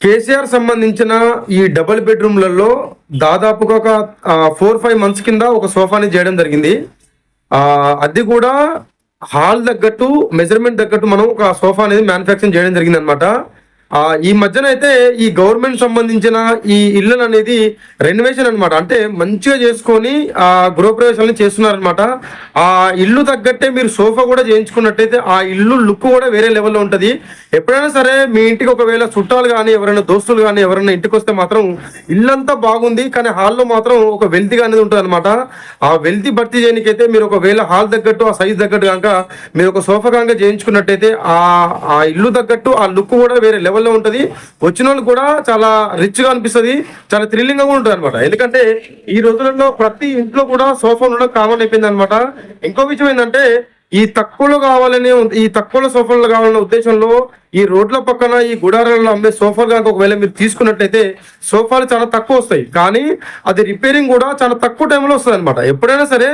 కేసీఆర్ సంబంధించిన ఈ డబుల్ బెడ్రూమ్లలో దాదాపుగా ఒక ఫోర్ ఫైవ్ మంత్స్ కింద ఒక సోఫాని చేయడం జరిగింది. అది కూడా హాల్ తగ్గట్టు మెజర్మెంట్ తగ్గట్టు మనం ఒక సోఫా అనేది మ్యానుఫ్యాక్చరింగ్ చేయడం జరిగింది అనమాట ఈ మధ్యన అయితే ఈ గవర్నమెంట్ సంబంధించిన ఈ ఇల్లు అనేది రెనోవేషన్ అన్నమాట. అంటే మంచిగా చేసుకొని ఆ గృహప్రవేశాలను చేస్తున్నారనమాట ఆ ఇల్లు తగ్గట్టే మీరు సోఫా కూడా చేయించుకున్నట్టయితే ఆ ఇల్లు లుక్ కూడా వేరే లెవెల్లో ఉంటుంది. ఎప్పుడైనా సరే మీ ఇంటికి ఒకవేళ చుట్టాలు కానీ ఎవరైనా దోస్తులు కానీ ఎవరైనా ఇంటికి వస్తే మాత్రం ఇల్లంతా బాగుంది కానీ హాల్లో మాత్రం ఒక వెల్తిగా అనేది ఉంటుంది అనమాట ఆ వెల్తి భర్తీ చేయడానికైతే మీరు ఒకవేళ హాల్ తగ్గట్టు ఆ సైజ్ తగ్గట్టు కనుక మీరు ఒక సోఫా కనుక చేయించుకున్నట్టయితే ఆ ఆ ఇల్లు తగ్గట్టు ఆ లుక్ కూడా వేరే లెవెల్ లెవెల్లో ఉంటుంది. వచ్చిన వాళ్ళు కూడా చాలా రిచ్గా అనిపిస్తుంది. చాలా థ్రిల్లింగ్గా కూడా ఉంటుంది అనమాట ఎందుకంటే ఈ రోజులలో ప్రతి ఇంట్లో కూడా సోఫా ఉండడం కామన్ అయిపోయింది అనమాట ఇంకో విషయం ఏంటంటే ఈ తక్కువలో కావాలనే ఈ తక్కువలో సోఫాలు కావాలనే ఉద్దేశంలో ఈ రోడ్ల పక్కన ఈ గుడారాలలో అమ్మే సోఫాలు కనుక ఒకవేళ మీరు తీసుకున్నట్లయితే సోఫాలు చాలా తక్కువ వస్తాయి. కానీ అది రిపేరింగ్ కూడా చాలా తక్కువ టైంలో వస్తుంది అనమాట ఎప్పుడైనా సరే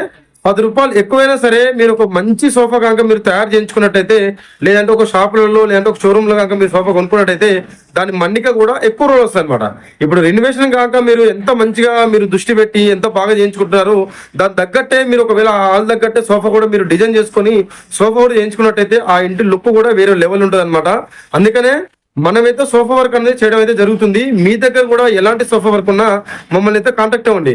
పది రూపాయలు ఎక్కువైనా సరే మీరు ఒక మంచి సోఫా కనుక మీరు తయారు చేయించుకున్నట్టయితే లేదంటే ఒక షాపులలో లేదంటే ఒక షోరూంలో కనుక మీరు సోఫా కొనుక్కున్నట్టయితే దాని మన్నిక కూడా ఎక్కువ రోజులు వస్తాయి అనమాట ఇప్పుడు రెనోవేషన్ కాక మీరు ఎంత మంచిగా మీరు దృష్టి పెట్టి ఎంత బాగా చేయించుకుంటున్నారు దాని తగ్గట్టే మీరు ఒకవేళ హాల్ తగ్గట్టే సోఫా కూడా మీరు డిజైన్ చేసుకొని సోఫా కూడా చేయించుకున్నట్టయితే ఆ ఇంటి లుక్ కూడా వేరే లెవెల్ ఉంటుంది అనమాట అందుకనే మనమైతే సోఫా వర్క్ అనేది చేయడం అయితే జరుగుతుంది. మీ దగ్గర కూడా ఎలాంటి సోఫా వర్క్ ఉన్నా మమ్మల్ని అయితే కాంటాక్ట్ అవ్వండి.